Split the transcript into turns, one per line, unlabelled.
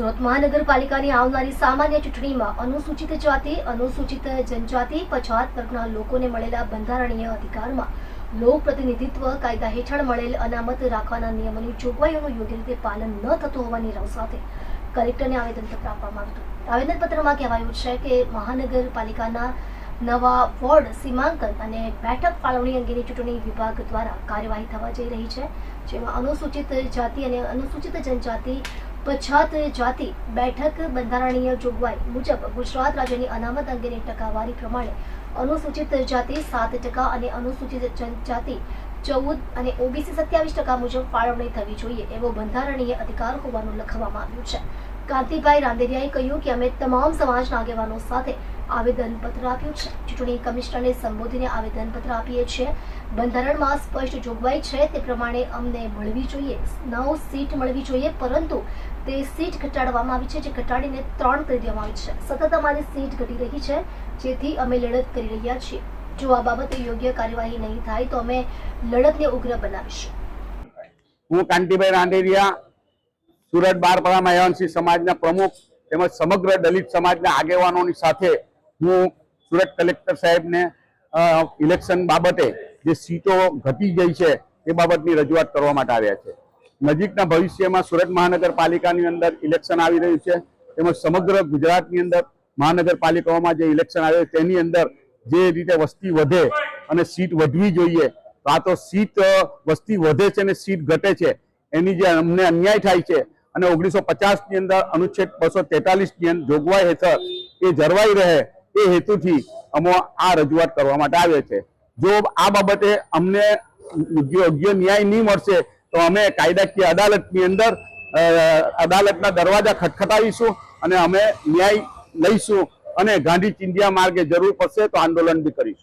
સુરત મહાનગરપાલિકાની આવનારી સામાન્ય ચૂંટણીમાં અનુસૂચિત જાતિ, અનુસૂચિત જનજાતિ, પછાત વર્ગના લોકોને મળેલા બંધારણીય અધિકારમાં લોક પ્રતિનિધિત્વ કાયદા હેઠળ મળેલ અનામત રાખવાના નિયમોની જોગવાઈઓનું યોગ્ય રીતે પાલન ન થતું હોવાની રાવ સાથે કલેક્ટરને આવેદનપત્ર આપવામાં આવ્યું આવેદનપત્રમાં કહેવાયું છે કે મહાનગરપાલિકાના નવા વોર્ડ, સીમાંકન અને બેઠક ફાળવણી અંગેની ચૂંટણી વિભાગ દ્વારા કાર્યવાહી થવા જઈ રહી છે, જેમાં અનુસૂચિત જાતિ અને અનુસૂચિત જનજાતિ પછાત જાતિ બેઠક બંધારણીય જોગવાઈ મુજબ ગુજરાત રાજ્યની અનામત અંગેની ટકાવારી પ્રમાણે અનુસૂચિત જાતિ સાત ટકા અને અનુસૂચિત જનજાતિ ચૌદ અને ઓબીસી સત્યાવીસ ટકા મુજબ ફાળવણી થવી જોઈએ એવો બંધારણીય અધિકાર હોવાનું લખવામાં આવ્યું છે. કાંતિભાઈ રાંદેરિયાએ કહ્યું કે અમે તમામ સમાજના આગેવાનો સાથે આવેદનપત્ર આપ્યું છે. ચૂંટણી કમિશનરને સંબોધીને આવેદનપત્ર આપીએ છીએ. બંધારણમાં સ્પષ્ટ જોગવાઈ છે તે પ્રમાણે અમને મળવી જોઈએ. નવ સીટ મળવી જોઈએ, પરંતુ તે સીટ ઘટાડવામાં આવી છે, જે ઘટાડીને ત્રણ કરી દેવામાં આવી છે. સતત અમારી સીટ ઘટી રહી છે, જેથી અમે લડત કરી રહ્યા છીએ. જો આ બાબતે યોગ્ય કાર્યવાહી નહીં થાય, તો અમે લડતને ઉગ્ર બનાવીશું.
હું કાંતિભાઈ રાંદેરિયા સુરત બારપરા મહેવાનસિંહ સમાજના પ્રમુખ તેમજ સમગ્ર દલિત સમાજના આગેવાનોની સાથે હું સુરત કલેક્ટર સાહેબને ઇલેક્શન બાબતે જે સીટો ઘટી ગઈ છે એ બાબતની રજૂઆત કરવા માટે આવ્યા છે. નજીકના ભવિષ્યમાં સુરત મહાનગરપાલિકાની અંદર ઇલેક્શન આવી રહ્યું છે, તેમજ સમગ્ર ગુજરાતની અંદર મહાનગરપાલિકાઓમાં જે ઇલેક્શન આવે તેની અંદર જે રીતે વસ્તી વધે અને સીટ વધવી જોઈએ, તો આ તો સીટ વસ્તી વધે છે અને સીટ ઘટે છે, એની જે અમને અન્યાય થાય છે અને ઓગણીસો પચાસની અંદર અનુચ્છેદ બસો તેતાલીસની જોગવાઈ હેઠળ એ જળવાઈ રહે એ હેતુથી અમો આ રજૂઆત કરવા માટે આવે છે. જો આ બાબતે અમને યોગ્ય ન્યાય નહીં મળશે, તો અમે કાયદાકીય અદાલતની અંદર અદાલતના દરવાજા ખટખટાવીશું અને અમે ન્યાય લઈશું અને ગાંધી ચિંધિયા માર્ગે જરૂર પડશે તો આંદોલન બી કરીશું.